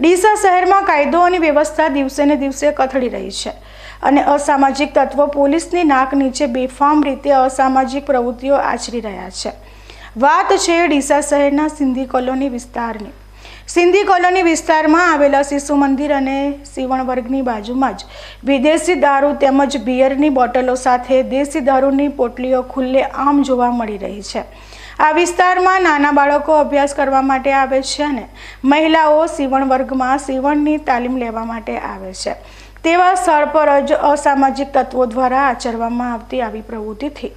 ડીસા શહેરમાં કાયદો અને વ્યવસ્થા દિવસે ને દિવસે કથળી રહી છે. અને અસામાજિક તત્વો પોલીસની નાક નીચે બેફામ રીતે અસામાજિક પ્રવૃત્તિઓ આચરી રહ્યા છે. વાત છે ડીસા શહેરના સિંધી કોલોની વિસ્તારની. સિંધી કોલોની વિસ્તારમાં આવેલા શિશુ મંદિર અને સીવણ વર્ગની બાજુમાં જ વિદેશી દારૂ તેમજ બિયરની બોટલો સાથે દેશી દારૂની પોટલીઓ ખુલ્લે આમ જોવા મળી રહી છે. આ વિસ્તારમાં નાના બાળકો અભ્યાસ કરવા માટે આવે છે અને મહિલાઓ સીવણ વર્ગમાં સીવણની તાલીમ લેવા માટે આવે છે. તેવા સ્થળ પર જ અસામાજિક તત્વો દ્વારા આચરવામાં આવતી આવી પ્રવૃત્તિથી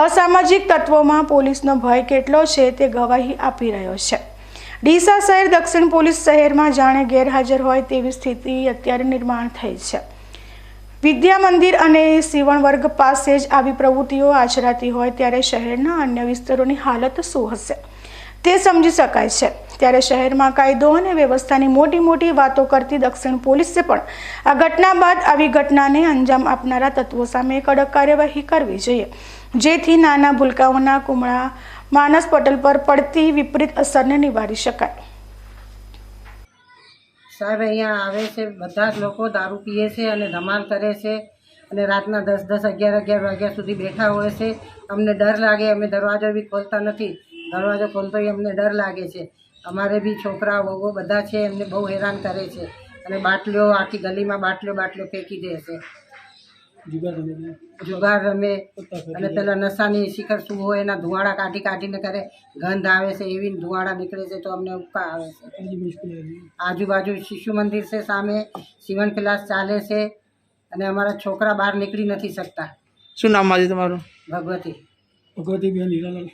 અસામાજિક તત્વોમાં પોલીસનો ભય કેટલો છે તે ગવાહી આપી રહ્યો છે. ડીસા શહેર દક્ષિણ પોલીસ શહેરમાં જાણે ગેરહાજર હોય તેવી સ્થિતિ અત્યારે નિર્માણ થઈ છે. વિદ્યા મંદિર અને સીવણ વર્ગ પાસે જ આવી પ્રવૃત્તિઓ આચરાતી હોય ત્યારે શહેરના અન્ય વિસ્તારોની હાલત શું હશે? તે સમજી શકાય છે. ત્યારે શહેરમાં કાયદો અને વ્યવસ્થાની મોટી મોટી વાતો કરતી દક્ષિણ પોલીસે પણ આ ઘટના બાદ આવી ઘટનાને અંજામ આપનારા તત્વો સામે કડક કાર્યવાહી કરવી જોઈએ. જેથી નાના ભૂલકાઓના કુમળા માનસ પટલ પર પડતી વિપરીત અસરને નિવારી શકાય. સાહેબ અહીંયા આવે છે, બધા જ લોકો દારૂ પીએ છે અને ધમાલ કરે છે અને રાતના દસ દસ, અગિયાર અગિયાર વાગ્યા સુધી બેઠા હોય છે. અમને ડર લાગે, અમે દરવાજો બી ખોલતા નથી. દરવાજો ખોલતો અમને ડર લાગે છે. અમારે બી છોકરા વહુઓ બધા છે, એમને બહુ હેરાન કરે છે અને બાટલીઓ આખી ગલીમાં બાટલીઓ બાટલીઓ ફેંકી દે છે. જુગાર રમે અને પેલા નશાની શિખર શું હોય એના ધુવાડા કાઢી કાઢીને કરે ગંધ આવે છે એવી ધુવાડા નીકળે છે તો અમને ઉપકા આવે છે. આજુબાજુ શિશુ મંદિર છે સામે સીવણ ક્લાસ ચાલે છે અને અમારા છોકરા બહાર નીકળી નથી શકતા. શું નામ આજે તમારું? ભગવતી. ભગવતી બેન હીરાલાલ.